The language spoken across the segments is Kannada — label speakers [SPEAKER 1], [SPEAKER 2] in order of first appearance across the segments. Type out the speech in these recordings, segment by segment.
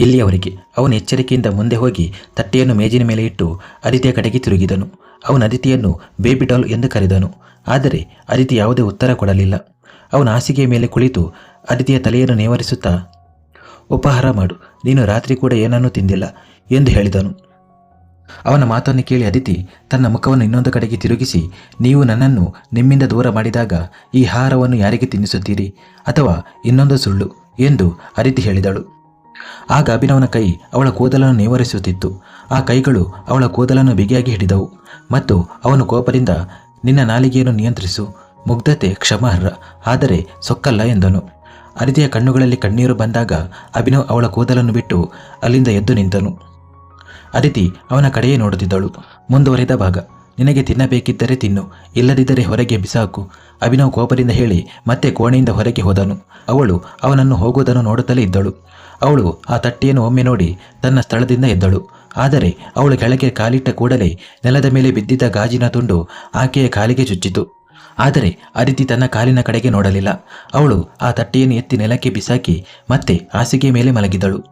[SPEAKER 1] ಇಲ್ಲಿಯವರೆಗೆ ಅವನು ಎಚ್ಚರಿಕೆಯಿಂದ ಮುಂದೆ ಹೋಗಿ ತಟ್ಟೆಯನ್ನು ಮೇಜಿನ ಮೇಲೆ ಇಟ್ಟು ಅದಿತಿಯ ಕಡೆಗೆ ತಿರುಗಿದನು. ಅವನು ಅದಿತಿಯನ್ನು ಬೇಬಿ ಡಾಲ್ ಎಂದು ಕರೆದನು. ಆದರೆ ಅದಿತಿ ಯಾವುದೇ ಉತ್ತರ ಕೊಡಲಿಲ್ಲ. ಅವನ ಹಾಸಿಗೆಯ ಮೇಲೆ ಕುಳಿತು ಅದಿತಿಯ ತಲೆಯನ್ನು ನೇವರಿಸುತ್ತಾ, ಉಪಹಾರ ಮಾಡು. ನೀನು ರಾತ್ರಿ ಕೂಡ ಏನನ್ನೂ ತಿಂದಿಲ್ಲ ಎಂದು ಹೇಳಿದನು. ಅವನ ಮಾತನ್ನು ಕೇಳಿ ಅದಿತಿ ತನ್ನ ಮುಖವನ್ನು ಇನ್ನೊಂದು ಕಡೆಗೆ ತಿರುಗಿಸಿ, ನೀವು ನನ್ನನ್ನು ನಿಮ್ಮಿಂದ ದೂರ ಮಾಡಿದಾಗ ಈ ಆಹಾರವನ್ನು ಯಾರಿಗೆ ತಿನ್ನಿಸುತ್ತೀರಿ? ಅಥವಾ ಇನ್ನೊಂದು ಸುಳ್ಳು? ಎಂದು ಅದಿತಿ ಹೇಳಿದಳು. ಆಗ ಅಭಿನವನ ಕೈ ಅವಳ ಕೂದಲನ್ನು ನೇವರಿಸುತ್ತಿತ್ತು. ಆ ಕೈಗಳು ಅವಳ ಕೂದಲನ್ನು ಬಿಗಿಯಾಗಿ ಹಿಡಿದವು. ಮತ್ತು ಅವನು ಕೋಪದಿಂದ, ನಿನ್ನ ನಾಲಿಗೆಯನ್ನು ನಿಯಂತ್ರಿಸು. ಮುಗ್ಧತೆ ಕ್ಷಮಾರ್ಹ, ಆದರೆ ಸೊಕ್ಕಲ್ಲ ಎಂದನು. ಅರಿದೆಯ ಕಣ್ಣುಗಳಲ್ಲಿ ಕಣ್ಣೀರು ಬಂದಾಗ ಅಭಿನವ್ ಅವಳ ಕೂದಲನ್ನು ಬಿಟ್ಟು ಅಲ್ಲಿಂದ ಎದ್ದು ನಿಂತನು. ಅದಿತಿ ಅವನ ಕಡೆಯೇ ನೋಡುತ್ತಿದ್ದಳು. ಮುಂದುವರೆದ ಭಾಗ. ನಿನಗೆ ತಿನ್ನಬೇಕಿದ್ದರೆ ತಿನ್ನು, ಇಲ್ಲದಿದ್ದರೆ ಹೊರಗೆ ಬಿಸಾಕು. ಅಭಿನವ್ ಕೋಪದಿಂದ ಹೇಳಿ ಮತ್ತೆ ಕೋಣೆಯಿಂದ ಹೊರಗೆ ಹೋದನು. ಅವಳು ಅವನನ್ನು ಹೋಗುವುದನ್ನು ನೋಡುತ್ತಲೇ ಇದ್ದಳು. ಅವಳು ಆ ತಟ್ಟೆಯನ್ನು ಒಮ್ಮೆ ನೋಡಿ ತನ್ನ ಸ್ಥಳದಿಂದ ಎದ್ದಳು. ಆದರೆ ಅವಳು ಕೆಳಗೆ ಕಾಲಿಟ್ಟ ಕೂಡಲೇ ನೆಲದ ಮೇಲೆ ಬಿದ್ದಿದ್ದ ಗಾಜಿನ ತುಂಡು ಆಕೆಯ ಕಾಲಿಗೆ ಚುಚ್ಚಿತು. ಆದರೆ ಅದಿತಿ ತನ್ನ ಕಾಲಿನ ಕಡೆಗೆ ನೋಡಲಿಲ್ಲ. ಅವಳು ಆ ತಟ್ಟೆಯನ್ನು ಎತ್ತಿ ನೆಲಕ್ಕೆ ಬಿಸಾಕಿ ಮತ್ತೆ ಹಾಸಿಗೆ ಮೇಲೆ ಮಲಗಿದಳು.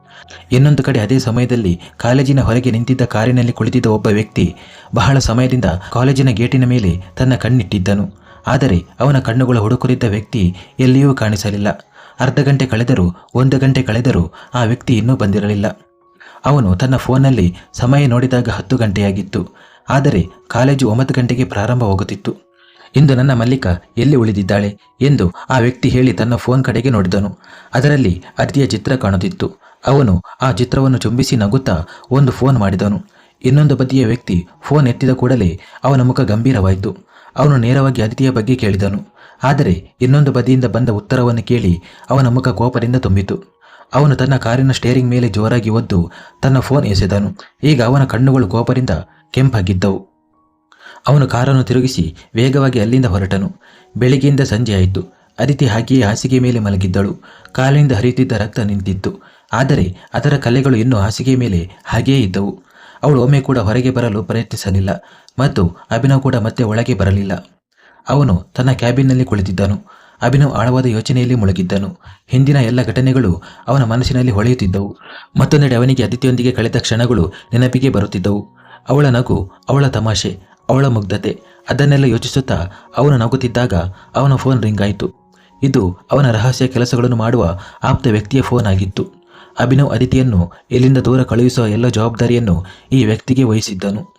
[SPEAKER 1] ಇನ್ನೊಂದು ಕಡೆ ಅದೇ ಸಮಯದಲ್ಲಿ ಕಾಲೇಜಿನ ಹೊರಗೆ ನಿಂತಿದ್ದ ಕಾರಿನಲ್ಲಿ ಕುಳಿತಿದ್ದ ಒಬ್ಬ ವ್ಯಕ್ತಿ ಬಹಳ ಸಮಯದಿಂದ ಕಾಲೇಜಿನ ಗೇಟಿನ ಮೇಲೆ ತನ್ನ ಕಣ್ಣಿಟ್ಟಿದ್ದನು. ಆದರೆ ಅವನ ಕಣ್ಣುಗಳು ಹುಡುಕುತ್ತಿದ್ದ ವ್ಯಕ್ತಿ ಎಲ್ಲಿಯೂ ಕಾಣಿಸಲಿಲ್ಲ. ಅರ್ಧ ಗಂಟೆ ಕಳೆದರೂ ಒಂದು ಗಂಟೆ ಕಳೆದರೂ ಆ ವ್ಯಕ್ತಿ ಇನ್ನೂ ಬಂದಿರಲಿಲ್ಲ. ಅವನು ತನ್ನ ಫೋನ್ನಲ್ಲಿ ಸಮಯ ನೋಡಿದಾಗ ಹತ್ತು ಗಂಟೆಯಾಗಿತ್ತು. ಆದರೆ ಕಾಲೇಜು ಒಂಬತ್ತು ಗಂಟೆಗೆ ಪ್ರಾರಂಭವಾಗುತ್ತಿತ್ತು. ಇಂದು ನನ್ನ ಮಲ್ಲಿಕ ಎಲ್ಲಿ ಉಳಿದಿದ್ದಾಳೆ ಎಂದು ಆ ವ್ಯಕ್ತಿ ಹೇಳಿ ತನ್ನ ಫೋನ್ ಕಡೆಗೆ ನೋಡಿದನು. ಅದರಲ್ಲಿ ಅತಿಯ ಚಿತ್ರ ಕಾಣುತ್ತಿತ್ತು. ಅವನು ಆ ಚಿತ್ರವನ್ನು ಚುಂಬಿಸಿ ನಗುತ್ತಾ ಒಂದು ಫೋನ್ ಮಾಡಿದನು. ಇನ್ನೊಂದು ಬದಿಯ ವ್ಯಕ್ತಿ ಫೋನ್ ಎತ್ತಿದ ಕೂಡಲೇ ಅವನ ಮುಖ ಗಂಭೀರವಾಯಿತು. ಅವನು ನೇರವಾಗಿ ಅದಿತಿಯ ಬಗ್ಗೆ ಕೇಳಿದನು. ಆದರೆ ಇನ್ನೊಂದು ಬದಿಯಿಂದ ಬಂದ ಉತ್ತರವನ್ನು ಕೇಳಿ ಅವನ ಮುಖ ಕೋಪದಿಂದ ತುಂಬಿತು. ಅವನು ತನ್ನ ಕಾರಿನ ಸ್ಟೇರಿಂಗ್ ಮೇಲೆ ಜೋರಾಗಿ ಒದ್ದು ತನ್ನ ಫೋನ್ ಎಸೆದನು. ಈಗ ಅವನ ಕಣ್ಣುಗಳು ಕೋಪದಿಂದ ಕೆಂಪಾಗಿದ್ದವು. ಅವನು ಕಾರನ್ನು ತಿರುಗಿಸಿ ವೇಗವಾಗಿ ಅಲ್ಲಿಂದ ಹೊರಟನು. ಬೆಳಿಗ್ಗೆಯಿಂದ ಸಂಜೆ ಆಯಿತು ಅದಿತಿ ಹಾಗೆಯೇ ಹಾಸಿಗೆ ಮೇಲೆ ಮಲಗಿದ್ದಳು. ಕಾಲಿನಿಂದ ಹರಿಯುತ್ತಿದ್ದ ರಕ್ತ ನಿಂತಿತ್ತು. ಆದರೆ ಅದರ ಕಲೆಗಳು ಇನ್ನೂ ಹಾಸಿಗೆ ಮೇಲೆ ಹಾಗೆಯೇ ಇದ್ದವು. ಅವಳು ಒಮ್ಮೆ ಕೂಡ ಹೊರಗೆ ಬರಲು ಪ್ರಯತ್ನಿಸಲಿಲ್ಲ ಮತ್ತು ಅಭಿನವ್ ಕೂಡ ಮತ್ತೆ ಒಳಗೆ ಬರಲಿಲ್ಲ. ಅವನು ತನ್ನ ಕ್ಯಾಬಿನ್ನಲ್ಲಿ ಕುಳಿತಿದ್ದನು. ಅಭಿನವ್ ಆಳವಾದ ಯೋಚನೆಯಲ್ಲಿ ಮುಳುಗಿದ್ದನು. ಹಿಂದಿನ ಎಲ್ಲ ಘಟನೆಗಳು ಅವನ ಮನಸ್ಸಿನಲ್ಲಿ ಹೊಳೆಯುತ್ತಿದ್ದವು. ಮತ್ತೊಂದೆಡೆ ಅವನಿಗೆ ಅದಿತಿಯೊಂದಿಗೆ ಕಳೆದ ಕ್ಷಣಗಳು ನೆನಪಿಗೆ ಬರುತ್ತಿದ್ದವು. ಅವಳ ನಗು, ಅವಳ ತಮಾಷೆ, ಅವಳ ಮುಗ್ಧತೆ, ಅದನ್ನೆಲ್ಲ ಯೋಚಿಸುತ್ತಾ ಅವನು ನಗುತ್ತಿದ್ದಾಗ ಅವನ ಫೋನ್ ರಿಂಗ್ ಆಯಿತು. ಇದು ಅವನ ರಹಸ್ಯ ಕೆಲಸಗಳನ್ನು ಮಾಡುವ ಆಪ್ತ ವ್ಯಕ್ತಿಯ ಫೋನ್ ಆಗಿತ್ತು. ಅಭಿನವ್ ಅದಿತಿಯನ್ನು ಇಲ್ಲಿಂದ ದೂರ ಕಳುಹಿಸುವ ಎಲ್ಲ ಜವಾಬ್ದಾರಿಯನ್ನು ಈ ವ್ಯಕ್ತಿಗೆ ವಹಿಸಿದ್ದನು.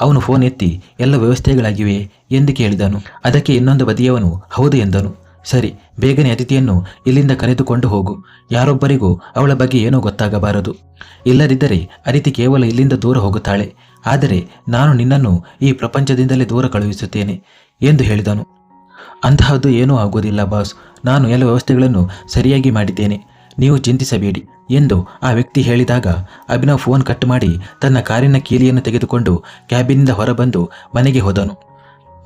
[SPEAKER 1] ಅವನು ಫೋನ್ ಎತ್ತಿ, ಎಲ್ಲ ವ್ಯವಸ್ಥೆಗಳಾಗಿವೆ ಎಂದು ಕೇಳಿದನು. ಅದಕ್ಕೆ ಇನ್ನೊಂದು ಬದಿಯವನು, ಹೌದು ಎಂದನು. ಸರಿ, ಬೇಗನೆ ಅತಿಥಿಯನ್ನು ಇಲ್ಲಿಂದ ಕರೆದುಕೊಂಡು ಹೋಗು. ಯಾರೊಬ್ಬರಿಗೂ ಅವಳ ಬಗ್ಗೆ ಏನೂ ಗೊತ್ತಾಗಬಾರದು. ಇಲ್ಲದಿದ್ದರೆ ಅದಿತಿ ಕೇವಲ ಇಲ್ಲಿಂದ ದೂರ ಹೋಗುತ್ತಾಳೆ. ಆದರೆ ನಾನು ನಿನ್ನನ್ನು ಈ ಪ್ರಪಂಚದಿಂದಲೇ ದೂರ ಕಳುಹಿಸುತ್ತೇನೆ ಎಂದು ಹೇಳಿದನು. ಅಂತಹದ್ದು ಏನೂ ಆಗುವುದಿಲ್ಲ ಬಾಸ್. ನಾನು ಎಲ್ಲ ವ್ಯವಸ್ಥೆಗಳನ್ನು ಸರಿಯಾಗಿ ಮಾಡಿದ್ದೇನೆ. ನೀವು ಚಿಂತಿಸಬೇಡಿ ಎಂದು ಆ ವ್ಯಕ್ತಿ ಹೇಳಿದಾಗ ಅಭಿನವ್ ಫೋನ್ ಕಟ್ ಮಾಡಿ ತನ್ನ ಕಾರಿನ ಕೀಲಿಯನ್ನು ತೆಗೆದುಕೊಂಡು ಕ್ಯಾಬಿನಿಂದ ಹೊರಬಂದು ಮನೆಗೆ ಹೋದನು.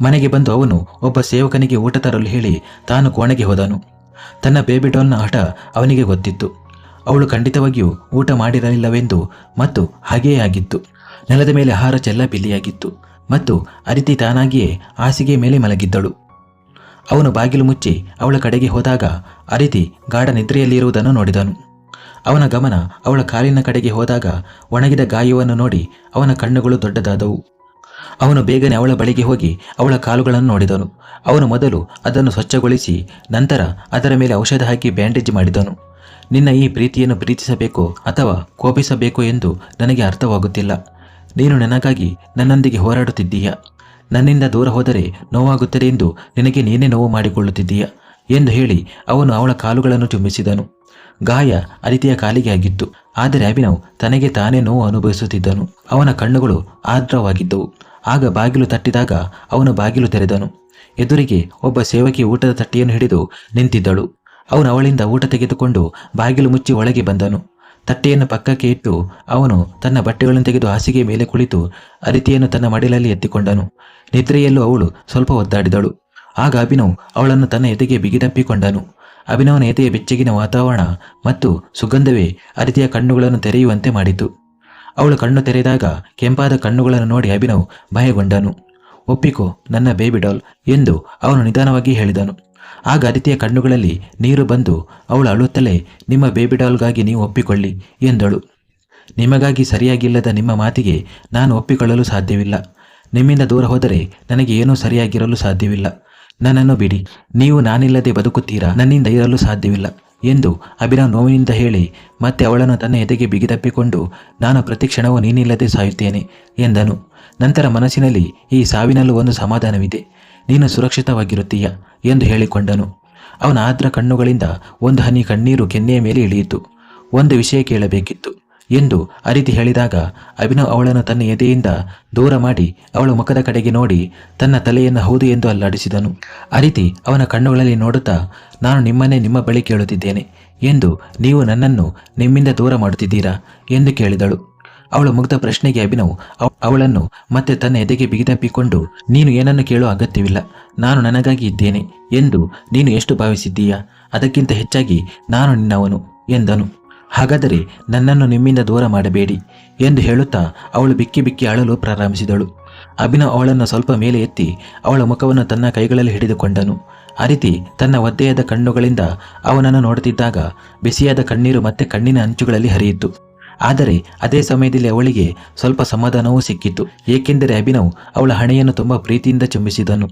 [SPEAKER 1] ಮನೆಗೆ ಬಂದು ಅವನು ಒಬ್ಬ ಸೇವಕನಿಗೆ ಊಟ ತರಲು ಹೇಳಿ ತಾನು ಕೋಣೆಗೆ ಹೋದನು. ತನ್ನ ಬೇಬಿ ಡಾಲ್ನ ಆಟ ಅವನಿಗೆ ಗೊತ್ತಿತ್ತು. ಅವಳು ಖಂಡಿತವಾಗಿಯೂ ಊಟ ಮಾಡಿರಲಿಲ್ಲವೆಂದು ಮತ್ತು ಹಾಗೆಯೇ ಆಗಿತ್ತು. ನೆಲದ ಮೇಲೆ ಆಹಾರ ಚೆಲ್ಲ ಬಿಲ್ಲಿಯಾಗಿತ್ತು ಮತ್ತು ಅದಿತಿ ತಾನಾಗಿಯೇ ಹಾಸಿಗೆ ಮೇಲೆ ಮಲಗಿದ್ದಳು. ಅವನು ಬಾಗಿಲು ಮುಚ್ಚಿ ಅವಳ ಕಡೆಗೆ ಹೋದಾಗ ಅರಿತಿ ಗಾಢ ನಿದ್ರೆಯಲ್ಲಿರುವುದನ್ನು ನೋಡಿದನು. ಅವನ ಗಮನ ಅವಳ ಕಾಲಿನ ಕಡೆಗೆ ಹೋದಾಗ ಒಣಗಿದ ಗಾಯವನ್ನು ನೋಡಿ ಅವನ ಕಣ್ಣುಗಳು ದೊಡ್ಡದಾದವು. ಅವನು ಬೇಗನೆ ಅವಳ ಬಳಿಗೆ ಹೋಗಿ ಅವಳ ಕಾಲುಗಳನ್ನು ನೋಡಿದನು. ಅವನು ಮೊದಲು ಅದನ್ನು ಸ್ವಚ್ಛಗೊಳಿಸಿ ನಂತರ ಅದರ ಮೇಲೆ ಔಷಧ ಹಾಕಿ ಬ್ಯಾಂಡೇಜ್ ಮಾಡಿದನು. ನಿನ್ನ ಈ ಪ್ರೀತಿಯನ್ನು ಪ್ರೀತಿಸಬೇಕು ಅಥವಾ ಕೋಪಿಸಬೇಕು ಎಂದು ನನಗೆ ಅರ್ಥವಾಗುತ್ತಿಲ್ಲ. ನೀನು ನನಗಾಗಿ ನನ್ನೊಂದಿಗೆ ಹೋರಾಡುತ್ತಿದ್ದೀಯ? ನನ್ನಿಂದ ದೂರ ಹೋದರೆ ನೋವಾಗುತ್ತದೆ ಎಂದು ನಿನಗೆ ನೀನೇ ನೋವು ಮಾಡಿಕೊಳ್ಳುತ್ತಿದ್ದೀಯ? ಎಂದು ಹೇಳಿ ಅವನು ಅವಳ ಕಾಲುಗಳನ್ನು ಚುಂಬಿಸಿದನು ಗಾಯ ಅದಿತಿಯ ಕಾಲಿಗೆ ಆಗಿತ್ತು. ಆದರೆ ಅಭಿನವ್ ತನಗೆ ತಾನೇ ನೋವು ಅನುಭವಿಸುತ್ತಿದ್ದನು. ಅವನ ಕಣ್ಣುಗಳು ಆರ್ದ್ರವಾಗಿದ್ದವು. ಆಗ ಬಾಗಿಲು ತಟ್ಟಿದಾಗ ಅವನು ಬಾಗಿಲು ತೆರೆದನು. ಎದುರಿಗೆ ಒಬ್ಬ ಸೇವಕಿ ಊಟದ ತಟ್ಟೆಯನ್ನು ಹಿಡಿದು ನಿಂತಿದ್ದಳು. ಅವನು ಅವಳಿಂದ ಊಟ ತೆಗೆದುಕೊಂಡು ಬಾಗಿಲು ಮುಚ್ಚಿ ಒಳಗೆ ಬಂದನು. ತಟ್ಟೆಯನ್ನು ಪಕ್ಕಕ್ಕೆ ಇಟ್ಟು ಅವನು ತನ್ನ ಬಟ್ಟೆಗಳನ್ನು ತೆಗೆದು ಹಾಸಿಗೆ ಮೇಲೆ ಕುಳಿತು ಅರಿತಿಯನ್ನು ತನ್ನ ಮಡಿಲಲ್ಲಿ ಎತ್ತಿಕೊಂಡನು. ನಿದ್ರೆಯಲ್ಲೂ ಅವಳು ಸ್ವಲ್ಪ ಒದ್ದಾಡಿದಳು. ಆಗ ಅಭಿನವ್ ಅವಳನ್ನು ತನ್ನ ಎದೆಗೆ ಬಿಗಿದಪ್ಪಿಕೊಂಡನು. ಅಭಿನವನ ಎದೆಯ ಬೆಚ್ಚಗಿನ ವಾತಾವರಣ ಮತ್ತು ಸುಗಂಧವೇ ಅರಿತಿಯ ಕಣ್ಣುಗಳನ್ನು ತೆರೆಯುವಂತೆ ಮಾಡಿತು. ಅವಳು ಕಣ್ಣು ತೆರೆದಾಗ ಕೆಂಪಾದ ಕಣ್ಣುಗಳನ್ನು ನೋಡಿ ಅಭಿನವ್ ಭಯಗೊಂಡನು. ಒಪ್ಪಿಕೋ, ನನ್ನ ಬೇಬಿ ಡಾಲ್, ಎಂದು ಅವನು ನಿಧಾನವಾಗಿ ಹೇಳಿದನು. ಆಗ ಅದಿತಿಯ ಕಣ್ಣುಗಳಲ್ಲಿ ನೀರು ಬಂದು ಅವಳು ಅಳುತ್ತಲೇ, ನಿಮ್ಮ ಬೇಬಿ ಡಾಲ್ಗಾಗಿ ನೀವು ಒಪ್ಪಿಕೊಳ್ಳಿ ಎಂದಳು. ನಿಮಗಾಗಿ ಸರಿಯಾಗಿಲ್ಲದ ನಿಮ್ಮ ಮಾತಿಗೆ ನಾನು ಒಪ್ಪಿಕೊಳ್ಳಲು ಸಾಧ್ಯವಿಲ್ಲ. ನಿಮ್ಮಿಂದ ದೂರ ಹೋದರೆ ನನಗೆ ಏನೂ ಸರಿಯಾಗಿರಲು ಸಾಧ್ಯವಿಲ್ಲ. ನನ್ನನ್ನು ಬಿಡಿ. ನೀವು ನಾನಿಲ್ಲದೆ ಬದುಕುತ್ತೀರಾ? ನನ್ನಿಂದ ಇರಲು ಸಾಧ್ಯವಿಲ್ಲ ಎಂದು ಅಭಿನವ್ ನೋವಿನಿಂದ ಹೇಳಿ, ಮತ್ತೆ ಅವಳನ್ನು ತನ್ನ ಎದೆಗೆ ಬಿಗಿದಪ್ಪಿಕೊಂಡು, ನಾನು ಪ್ರತಿ ಕ್ಷಣವೂ ನೀನಿಲ್ಲದೆ ಸಾಯುತ್ತೇನೆ ಎಂದನು. ನಂತರ ಮನಸ್ಸಿನಲ್ಲಿ ಈ ಸಾವಿನಲ್ಲೂ ಒಂದು ಸಮಾಧಾನವಿದೆ. ನೀನು ಸುರಕ್ಷಿತವಾಗಿರುತ್ತೀಯ ಎಂದು ಹೇಳಿಕೊಂಡನು. ಅವನ ಆದ್ರ ಕಣ್ಣುಗಳಿಂದ ಒಂದು ಹನಿ ಕಣ್ಣೀರು ಕೆನ್ನೆಯ ಮೇಲೆ ಇಳಿಯಿತು. ಒಂದು ವಿಷಯ ಕೇಳಬೇಕಿತ್ತು ಎಂದು ಅರಿತಿ ಹೇಳಿದಾಗ ಅಭಿನವ್ ಅವಳನ್ನು ತನ್ನ ಎದೆಯಿಂದ ದೂರ ಮಾಡಿ ಅವಳು ಮುಖದ ಕಡೆಗೆ ನೋಡಿ ತನ್ನ ತಲೆಯನ್ನು ಹೌದು ಎಂದು ಅಲ್ಲಾಡಿಸಿದನು. ಅರಿತಿ ಅವನ ಕಣ್ಣುಗಳಲ್ಲಿ ನೋಡುತ್ತಾ, ನಾನು ನಿಮ್ಮನ್ನೇ ನಿಮ್ಮ ಬಳಿ ಕೇಳುತ್ತಿದ್ದೇನೆ. ಎಂದು ನೀವು ನನ್ನನ್ನು ನಿಮ್ಮಿಂದ ದೂರ ಮಾಡುತ್ತಿದ್ದೀರಾ? ಎಂದು ಕೇಳಿದಳು. ಅವಳ ಮುಗ್ಧ ಪ್ರಶ್ನೆಗೆ ಅಭಿನವ್, ಅವ- ಅವಳನ್ನು ಮತ್ತೆ ತನ್ನ ಎದೆಗೆ ಬಿಗಿದಪ್ಪಿಕೊಂಡು ನೀನು ಏನನ್ನು ಕೇಳೋ ಅಗತ್ಯವಿಲ್ಲ, ನಾನು ನನಗಾಗಿ ಇದ್ದೇನೆ ಎಂದು ನೀನು ಎಷ್ಟು ಭಾವಿಸಿದ್ದೀಯಾ? ಅದಕ್ಕಿಂತ ಹೆಚ್ಚಾಗಿ ನಾನು ನಿನ್ನವನು ಎಂದನು. ಹಾಗಾದರೆ ನನ್ನನ್ನು ನಿಮ್ಮಿಂದ ದೂರ ಮಾಡಬೇಡಿ ಎಂದು ಹೇಳುತ್ತಾ ಅವಳು ಬಿಕ್ಕಿ ಬಿಕ್ಕಿ ಅಳಲು ಪ್ರಾರಂಭಿಸಿದಳು. ಅಭಿನವ್ ಅವಳನ್ನು ಸ್ವಲ್ಪ ಮೇಲೆ ಎತ್ತಿ ಅವಳ ಮುಖವನ್ನು ತನ್ನ ಕೈಗಳಲ್ಲಿ ಹಿಡಿದುಕೊಂಡನು. ಅರಿತಿ ತನ್ನ ಒದ್ದೆಯಾದ ಕಣ್ಣುಗಳಿಂದ ಅವನನ್ನು ನೋಡುತ್ತಿದ್ದಾಗ ಬಿಸಿಯಾದ ಕಣ್ಣೀರು ಮತ್ತೆ ಕಣ್ಣಿನ ಅಂಚುಗಳಲ್ಲಿ ಹರಿಯಿತು. ಆದರೆ ಅದೇ ಸಮಯದಲ್ಲಿ ಅವಳಿಗೆ ಸ್ವಲ್ಪ ಸಮಾಧಾನವೂ ಸಿಕ್ಕಿತ್ತು. ಏಕೆಂದರೆ ಅಭಿನವ್ ಅವಳ ಹಣೆಯನ್ನು ತುಂಬ ಪ್ರೀತಿಯಿಂದ ಚುಂಬಿಸಿದನು.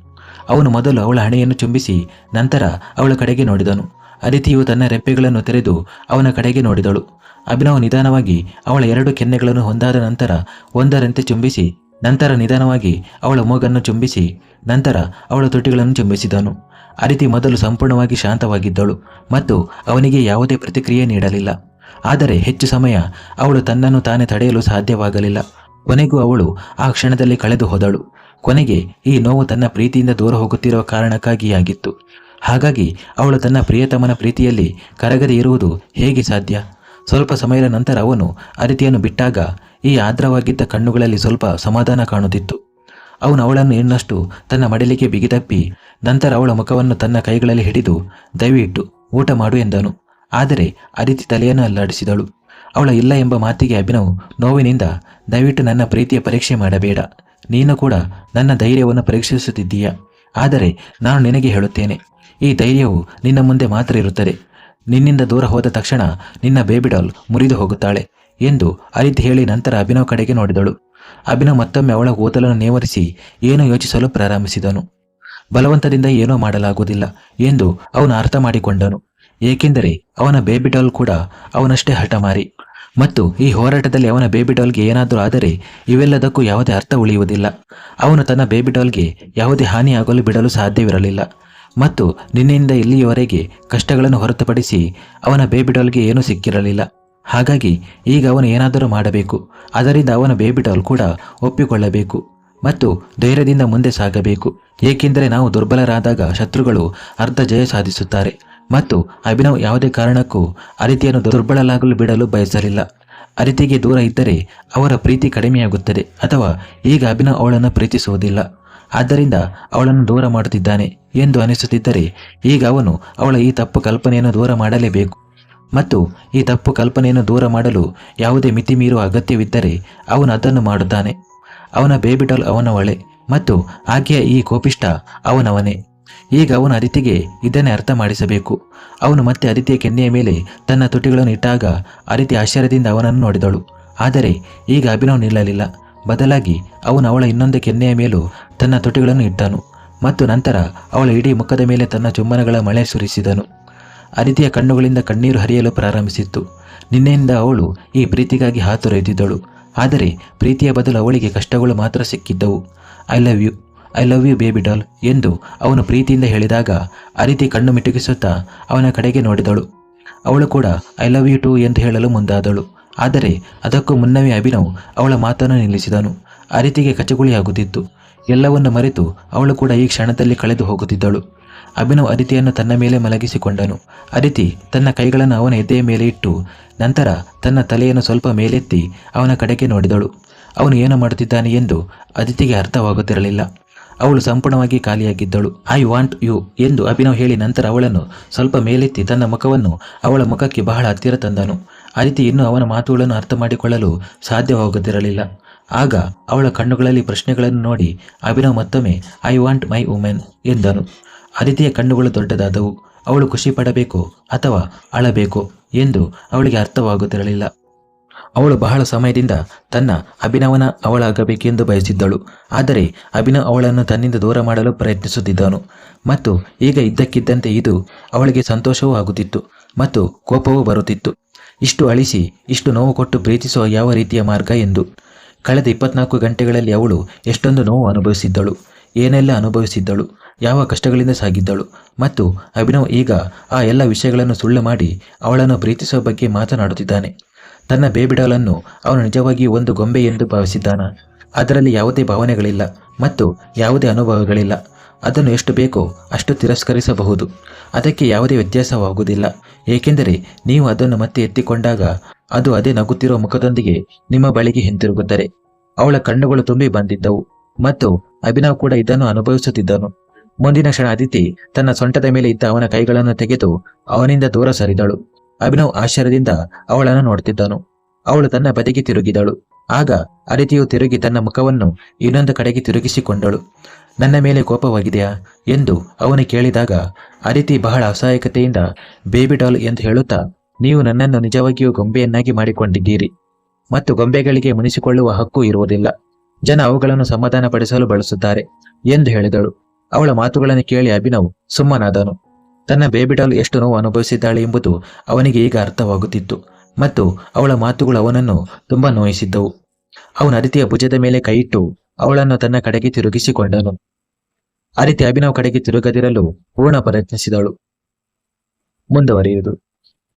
[SPEAKER 1] ಅವನು ಮೊದಲು ಅವಳ ಹಣೆಯನ್ನು ಚುಂಬಿಸಿ ನಂತರ ಅವಳ ಕಡೆಗೆ ನೋಡಿದನು. ಅದಿತಿಯು ತನ್ನ ರೆಪ್ಪೆಗಳನ್ನು ತೆರೆದು ಅವನ ಕಡೆಗೆ ನೋಡಿದಳು. ಅಭಿನವ್ ನಿಧಾನವಾಗಿ ಅವಳ ಎರಡು ಕೆನ್ನೆಗಳನ್ನು ಹೊಂದಾದ ನಂತರ ಒಂದರಂತೆ ಚುಂಬಿಸಿ, ನಂತರ ನಿಧಾನವಾಗಿ ಅವಳ ಮೂಗನ್ನು ಚುಂಬಿಸಿ, ನಂತರ ಅವಳ ತುಟಿಗಳನ್ನು ಚುಂಬಿಸಿದನು. ಅರಿತಿ ಮೊದಲು ಸಂಪೂರ್ಣವಾಗಿ ಶಾಂತವಾಗಿದ್ದಳು ಮತ್ತು ಅವನಿಗೆ ಯಾವುದೇ ಪ್ರತಿಕ್ರಿಯೆ ನೀಡಲಿಲ್ಲ. ಆದರೆ ಹೆಚ್ಚು ಸಮಯ ಅವಳು ತನ್ನನ್ನು ತಾನೇ ತಡೆಯಲು ಸಾಧ್ಯವಾಗಲಿಲ್ಲ. ಕೊನೆಗೂ ಅವಳು ಆ ಕ್ಷಣದಲ್ಲಿ ಕಳೆದು ಹೋದಳು. ಕೊನೆಗೆ ಈ ನೋವು ತನ್ನ ಪ್ರೀತಿಯಿಂದ ದೂರ ಹೋಗುತ್ತಿರುವ ಕಾರಣಕ್ಕಾಗಿಯಾಗಿತ್ತು. ಹಾಗಾಗಿ ಅವಳು ತನ್ನ ಪ್ರಿಯತಮನ ಪ್ರೀತಿಯಲ್ಲಿ ಕರಗದೆ ಇರುವುದು ಹೇಗೆ ಸಾಧ್ಯ? ಸ್ವಲ್ಪ ಸಮಯದ ನಂತರ ಅವನು ಅರಿತಿಯನ್ನು ಬಿಟ್ಟಾಗ ಈ ಆದ್ರವಾಗಿದ್ದ ಕಣ್ಣುಗಳಲ್ಲಿ ಸ್ವಲ್ಪ ಸಮಾಧಾನ ಕಾಣುತ್ತಿತ್ತು. ಅವನು ಅವಳನ್ನು ಇನ್ನಷ್ಟು ತನ್ನ ಮಡಿಲಿಗೆ ಬಿಗಿದಪ್ಪಿ ನಂತರ ಅವಳ ಮುಖವನ್ನು ತನ್ನ ಕೈಗಳಲ್ಲಿ ಹಿಡಿದು ದಯವಿಟ್ಟು ಊಟ ಮಾಡು ಎಂದನು. ಆದರೆ ಅದಿತಿ ತಲೆಯನ್ನು ಅಲ್ಲಾಡಿಸಿದಳು. ಅವಳ ಇಲ್ಲ ಎಂಬ ಮಾತಿಗೆ ಅಭಿನವ್ ನೋವಿನಿಂದ ದಯವಿಟ್ಟು ನನ್ನ ಪ್ರೀತಿಯ ಪರೀಕ್ಷೆ ಮಾಡಬೇಡ. ನೀನು ಕೂಡ ನನ್ನ ಧೈರ್ಯವನ್ನು ಪರೀಕ್ಷಿಸುತ್ತಿದ್ದೀಯ? ಆದರೆ ನಾನು ನಿನಗೆ ಹೇಳುತ್ತೇನೆ, ಈ ಧೈರ್ಯವು ನಿನ್ನ ಮುಂದೆ ಮಾತ್ರ ಇರುತ್ತದೆ. ನಿನ್ನಿಂದ ದೂರ ಹೋದ ತಕ್ಷಣ ನಿನ್ನ ಬೇಬಿಡಾಲ್ ಮುರಿದು ಹೋಗುತ್ತಾಳೆ ಎಂದು ಅರಿತು ಹೇಳಿ ನಂತರ ಅಭಿನವ್ ಕಡೆಗೆ ನೋಡಿದಳು. ಅಭಿನವ್ ಮತ್ತೊಮ್ಮೆ ಅವಳ ಓದಲನ್ನು ನೇವರಿಸಿ ಏನೋ ಯೋಚಿಸಲು ಪ್ರಾರಂಭಿಸಿದನು. ಬಲವಂತದಿಂದ ಏನೋ ಮಾಡಲಾಗುವುದಿಲ್ಲ ಎಂದು ಅವನು ಅರ್ಥ ಮಾಡಿಕೊಂಡನು. ಏಕೆಂದರೆ ಅವನ ಬೇಬಿ ಡಾಲ್ ಕೂಡ ಅವನಷ್ಟೇ ಹಠಮಾರಿ. ಮತ್ತು ಈ ಹೋರಾಟದಲ್ಲಿ ಅವನ ಬೇಬಿ ಡಾಲ್ಗೆ ಏನಾದರೂ ಆದರೆ ಇವೆಲ್ಲದಕ್ಕೂ ಯಾವುದೇ ಅರ್ಥ ಉಳಿಯುವುದಿಲ್ಲ. ಅವನು ತನ್ನ ಬೇಬಿ ಡಾಲ್ಗೆ ಯಾವುದೇ ಹಾನಿಯಾಗಲು ಬಿಡಲು ಸಾಧ್ಯವಿರಲಿಲ್ಲ. ಮತ್ತು ನಿನ್ನೆಯಿಂದ ಇಲ್ಲಿಯವರೆಗೆ ಕಷ್ಟಗಳನ್ನು ಹೊರತುಪಡಿಸಿ ಅವನ ಬೇಬಿ ಡಾಲ್ಗೆ ಏನೂ ಸಿಕ್ಕಿರಲಿಲ್ಲ. ಹಾಗಾಗಿ ಈಗ ಅವನು ಏನಾದರೂ ಮಾಡಬೇಕು. ಅದರಿಂದ ಅವನ ಬೇಬಿ ಡಾಲ್ ಕೂಡ ಒಪ್ಪಿಕೊಳ್ಳಬೇಕು. ಮತ್ತು ಧೈರ್ಯದಿಂದ ಮುಂದೆ ಸಾಗಬೇಕು. ಏಕೆಂದರೆ ನಾವು ದುರ್ಬಲರಾದಾಗ ಶತ್ರುಗಳು ಅರ್ಧ ಜಯ ಸಾಧಿಸುತ್ತಾರೆ. ಮತ್ತು ಅಭಿನವ್ ಯಾವುದೇ ಕಾರಣಕ್ಕೂ ಅರಿತಿಯನ್ನು ದುರ್ಬಲಲಾಗಲು ಬಿಡಲು ಬಯಸಲಿಲ್ಲ. ಅರಿತಿಗೆ ದೂರ ಇದ್ದರೆ ಅವರ ಪ್ರೀತಿ ಕಡಿಮೆಯಾಗುತ್ತದೆ ಅಥವಾ ಈಗ ಅಭಿನವ್ ಅವಳನ್ನು ಪ್ರೀತಿಸುವುದಿಲ್ಲ. ಆದ್ದರಿಂದ ಅವಳನ್ನು ದೂರ ಮಾಡುತ್ತಿದ್ದಾನೆ ಎಂದು ಅನಿಸುತ್ತಿದ್ದರೆ ಈಗ ಅವನು ಅವಳ ಈ ತಪ್ಪು ಕಲ್ಪನೆಯನ್ನು ದೂರ ಮಾಡಲೇಬೇಕು. ಮತ್ತು ಈ ತಪ್ಪು ಕಲ್ಪನೆಯನ್ನು ದೂರ ಮಾಡಲು ಯಾವುದೇ ಮಿತಿ ಮೀರುವ ಅಗತ್ಯವಿದ್ದರೆ ಅವನು ಅದನ್ನು ಮಾಡುತ್ತಾನೆ. ಅವನ ಬೇಬಿಟಲ್ ಅವನ ಅವನವಳೆ ಮತ್ತು ಆಕೆಯ ಈ ಕೋಪಿಷ್ಟ ಅವನವನೇ. ಈಗ ಅವನು ಅದಿತಿಗೆ ಇದನ್ನೇ ಅರ್ಥ ಮಾಡಿಸಬೇಕು. ಅವನು ಮತ್ತೆ ಅದಿತಿಯ ಕೆನ್ನೆಯ ಮೇಲೆ ತನ್ನ ತುಟಿಗಳನ್ನು ಇಟ್ಟಾಗ ಅದಿತಿ ಆಶ್ಚರ್ಯದಿಂದ ಅವನನ್ನು ನೋಡಿದಳು. ಆದರೆ ಈಗ ಅಭಿನವ್ ನಿಲ್ಲಲಿಲ್ಲ. ಬದಲಾಗಿ ಅವನು ಅವಳ ಇನ್ನೊಂದು ಕೆನ್ನೆಯ ಮೇಲೂ ತನ್ನ ತುಟಿಗಳನ್ನು ಇಟ್ಟನು ಮತ್ತು ನಂತರ ಅವಳ ಇಡೀ ಮುಖದ ಮೇಲೆ ತನ್ನ ಚುಮ್ಮನಗಳ ಮಳೆ ಸುರಿಸಿದನು. ಅದಿತಿಯ ಕಣ್ಣುಗಳಿಂದ ಕಣ್ಣೀರು ಹರಿಯಲು ಪ್ರಾರಂಭಿಸಿತ್ತು. ನಿನ್ನೆಯಿಂದ ಅವಳು ಈ ಪ್ರೀತಿಗಾಗಿ ಹಾತೊರೆಯುತ್ತಿದ್ದಳು. ಆದರೆ ಪ್ರೀತಿಯ ಬದಲು ಅವಳಿಗೆ ಕಷ್ಟಗಳು ಮಾತ್ರ ಸಿಕ್ಕಿದ್ದವು. I love you I love you baby doll ಎಂದು ಅವನು ಪ್ರೀತಿಯಿಂದ ಹೇಳಿದಾಗ ಅರಿತಿ ಕಣ್ಣು ಮಿಟುಕಿಸುತ್ತಾ ಅವನ ಕಡೆಗೆ ನೋಡಿದಳು. ಅವಳು ಕೂಡ ಐ ಲವ್ ಯು ಟು ಎಂದು ಹೇಳಲು ಮುಂದಾದಳು. ಆದರೆ ಅದಕ್ಕೂ ಮುನ್ನವೇ ಅಭಿನವ್ ಅವಳ ಮಾತನ್ನು ನಿಲ್ಲಿಸಿದನು. ಅರಿತಿಗೆ ಕಚಗುಳಿಯಾಗುತ್ತಿತ್ತು. ಎಲ್ಲವನ್ನು ಮರೆತು ಅವಳು ಕೂಡ ಈ ಕ್ಷಣದಲ್ಲಿ ಕಳೆದು ಹೋಗುತ್ತಿದ್ದಳು. ಅಭಿನವ್ ಅದಿತಿಯನ್ನು ತನ್ನ ಮೇಲೆ ಮಲಗಿಸಿಕೊಂಡನು. ಅದಿತಿ ತನ್ನ ಕೈಗಳನ್ನು ಅವನ ಎದೆಯ ಮೇಲೆ ಇಟ್ಟು ನಂತರ ತನ್ನ ತಲೆಯನ್ನು ಸ್ವಲ್ಪ ಮೇಲೆತ್ತಿ ಅವನ ಕಡೆಗೆ ನೋಡಿದಳು. ಅವನು ಏನು ಮಾಡುತ್ತಿದ್ದಾನೆ ಎಂದು ಅದಿತಿಗೆ ಅರ್ಥವಾಗುತ್ತಿರಲಿಲ್ಲ. ಅವಳು ಸಂಪೂರ್ಣವಾಗಿ ಖಾಲಿಯಾಗಿದ್ದಳು. ಐ ವಾಂಟ್ ಯು ಎಂದು ಅಭಿನವ್ ಹೇಳಿ ನಂತರ ಅವಳನ್ನು ಸ್ವಲ್ಪ ಮೇಲೆತ್ತಿ ತನ್ನ ಮುಖವನ್ನು ಅವಳ ಮುಖಕ್ಕೆ ಬಹಳ ಹತ್ತಿರ ತಂದನು. ಅದಿತಿ ಇನ್ನೂ ಅವನ ಮಾತುಗಳನ್ನು ಅರ್ಥ ಮಾಡಿಕೊಳ್ಳಲು ಸಾಧ್ಯವಾಗುತ್ತಿರಲಿಲ್ಲ ಆಗ ಅವಳ ಕಣ್ಣುಗಳಲ್ಲಿ ಪ್ರಶ್ನೆಗಳನ್ನು ನೋಡಿ ಅಭಿನವ್ ಮತ್ತೊಮ್ಮೆ ಐ ವಾಂಟ್ ಮೈ ವುಮೆನ್ ಎಂದನು. ಅದಿತಿಯ ಕಣ್ಣುಗಳು ದೊಡ್ಡದಾದವು. ಅವಳು ಖುಷಿ ಪಡಬೇಕು ಅಥವಾ ಅಳಬೇಕು ಎಂದು ಅವಳಿಗೆ ಅರ್ಥವಾಗುತ್ತಿರಲಿಲ್ಲ. ಅವಳು ಬಹಳ ಸಮಯದಿಂದ ತನ್ನ ಅಭಿನವನ ಅವಳಾಗಬೇಕೆಂದು ಬಯಸಿದ್ದಳು. ಆದರೆ ಅಭಿನವ್ ಅವಳನ್ನು ತನ್ನಿಂದ ದೂರ ಮಾಡಲು ಪ್ರಯತ್ನಿಸುತ್ತಿದ್ದನು. ಮತ್ತು ಈಗ ಇದ್ದಕ್ಕಿದ್ದಂತೆ ಇದು ಅವಳಿಗೆ ಸಂತೋಷವೂ ಆಗುತ್ತಿತ್ತು ಮತ್ತು ಕೋಪವೂ ಬರುತ್ತಿತ್ತು. ಇಷ್ಟು ಅಳಿಸಿ, ಇಷ್ಟು ನೋವು ಕೊಟ್ಟು ಪ್ರೀತಿಸುವ ಯಾವ ರೀತಿಯ ಮಾರ್ಗ ಎಂದು. ಕಳೆದ ಇಪ್ಪತ್ನಾಲ್ಕು ಗಂಟೆಗಳಲ್ಲಿ ಅವಳು ಎಷ್ಟೊಂದು ನೋವು ಅನುಭವಿಸಿದ್ದಳು. ಏನೆಲ್ಲ ಅನುಭವಿಸಿದ್ದಳು, ಯಾವ ಕಷ್ಟಗಳಿಂದ ಸಾಗಿದ್ದಳು. ಮತ್ತು ಅಭಿನವ್ ಈಗ ಆ ಎಲ್ಲ ವಿಷಯಗಳನ್ನು ಸುಳ್ಳು ಮಾಡಿ ಅವಳನ್ನು ಪ್ರೀತಿಸುವ ಬಗ್ಗೆ ಮಾತನಾಡುತ್ತಿದ್ದಾನೆ. ತನ್ನ ಬೇಬಿಡಲನ್ನು ಅವನು ನಿಜವಾಗಿ ಒಂದು ಗೊಂಬೆ ಎಂದು ಭಾವಿಸಿದ್ದಾನ. ಅದರಲ್ಲಿ ಯಾವುದೇ ಭಾವನೆಗಳಿಲ್ಲ ಮತ್ತು ಯಾವುದೇ ಅನುಭವಗಳಿಲ್ಲ. ಅದನ್ನು ಎಷ್ಟು ಬೇಕೋ ಅಷ್ಟು ತಿರಸ್ಕರಿಸಬಹುದು. ಅದಕ್ಕೆ ಯಾವುದೇ ವ್ಯತ್ಯಾಸವಾಗುವುದಿಲ್ಲ. ಏಕೆಂದರೆ ನೀವು ಅದನ್ನು ಮತ್ತೆ ಎತ್ತಿಕೊಂಡಾಗ ಅದು ಅದೇ ನಗುತ್ತಿರುವ ಮುಖದೊಂದಿಗೆ ನಿಮ್ಮ ಬಳಿಗೆ ಹಿಂತಿರುಗುತ್ತದೆ. ಅವಳ ಕಣ್ಣುಗಳು ತುಂಬಿ ಬಂದಿದ್ದವು ಮತ್ತು ಅಭಿನವ್ ಕೂಡ ಇದನ್ನು ಅನುಭವಿಸುತ್ತಿದ್ದನು. ಮುಂದಿನ ಕ್ಷಣ ಅದಿತಿ ತನ್ನ ಸೊಂಟದ ಮೇಲೆ ಇದ್ದ ಅವನ ಕೈಗಳನ್ನು ತೆಗೆದು ಅವನಿಂದ ದೂರ ಸರಿದಳು. ಅಭಿನವ್ ಆಶ್ಚರ್ಯದಿಂದ ಅವಳನ್ನು ನೋಡ್ತಿದ್ದನು. ಅವಳು ತನ್ನ ಬದಿಗೆ ತಿರುಗಿದಳು. ಆಗ ಅರಿತಿಯು ತಿರುಗಿ ತನ್ನ ಮುಖವನ್ನು ಇನ್ನೊಂದು ಕಡೆಗೆ ತಿರುಗಿಸಿಕೊಂಡಳು. ನನ್ನ ಮೇಲೆ ಕೋಪವಾಗಿದೆಯಾ ಎಂದು ಅವನು ಕೇಳಿದಾಗ, ಅರಿತಿ ಬಹಳ ಅಸಹಾಯಕತೆಯಿಂದ, ಬೇಬಿ ಡಾಲ್ ಎಂದು ಹೇಳುತ್ತಾ, ನೀವು ನನ್ನನ್ನು ನಿಜವಾಗಿಯೂ ಗೊಂಬೆಯನ್ನಾಗಿ ಮಾಡಿಕೊಂಡಿದ್ದೀರಿ. ಮತ್ತು ಗೊಂಬೆಗಳಿಗೆ ಮುನಿಸಿಕೊಳ್ಳುವ ಹಕ್ಕು ಇರುವುದಿಲ್ಲ. ಜನ ಅವುಗಳನ್ನು ಸಮಾಧಾನಪಡಿಸಲು ಬಳಸುತ್ತಾರೆ ಎಂದು ಹೇಳಿದಳು. ಅವಳ ಮಾತುಗಳನ್ನು ಕೇಳಿ ಅಭಿನವ್ ಸುಮ್ಮನಾದನು. ತನ್ನ ಬೇಬಿ ಡಾಲ್ ಎಷ್ಟು ನೋವು ಅನುಭವಿಸಿದ್ದಾಳೆ ಎಂಬುದು ಅವನಿಗೆ ಈಗ ಅರ್ಥವಾಗುತ್ತಿತ್ತು. ಮತ್ತು ಅವಳ ಮಾತುಗಳು ಅವನನ್ನು ತುಂಬಾ ನೋಯಿಸಿದ್ದವು. ಅವನು ಅದಿತಿಯ ಭುಜದ ಮೇಲೆ ಕೈಯಿಟ್ಟು ಅವಳನ್ನು ತನ್ನ ಕಡೆಗೆ ತಿರುಗಿಸಿಕೊಂಡನು. ಅದಿತಿ ಅಭಿನವ್ ಕಡೆಗೆ ತಿರುಗದಿರಲು ಪೂರ್ಣ ಪ್ರಯತ್ನಿಸಿದಳು. ಮುಂದುವರಿಯುವುದು.